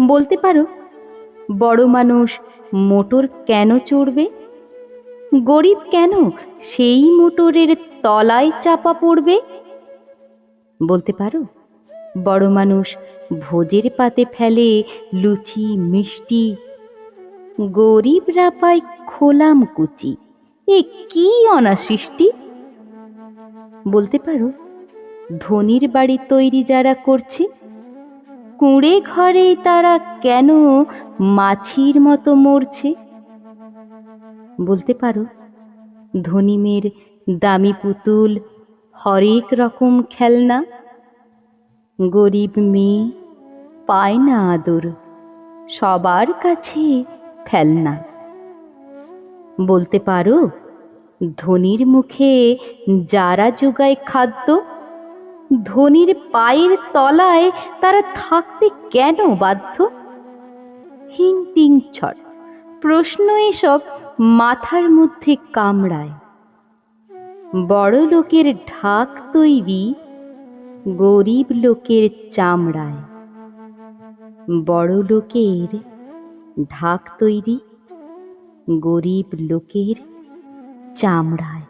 বলতে পারো। বড় মানুষ মোটর কেন চড়বে? গরিব কেন সেই মোটরের তলায় চাপা পড়বে? বলতে পারো। বড় মানুষ ভোজের পাতে ফেলে লুচি, মিষ্টি। গরিবরা পায় খোলাম কুচি। এ কি অনাসৃষ্টি? বলতে পারো, ধনির বাড়ি তৈরি যারা করছে কুঁড়ে ঘরেই তারা কেন মাছির মতো মরছে? বলতে পারো, ধনী মেয়ের দামি পুতুল, হরেক রকম খেলনা। গরিব মেয়ে পায় না আদর, সবার কাছে ফেলনা। বলতে পারো, ধনির মুখে যারা যোগায় খাদ্য ধনির পায়ের তলায় তারা থাকতে কেন বাধ্য? হিংটিং ছট, প্রশ্ন এসব মাথার মধ্যে কামড়ায়। বড় লোকের ঢাক তৈরি, গরিব লোকের চামড়ায়। বড় লোকের ঢাক তৈরি, গরিব লোকের চামড়ায়।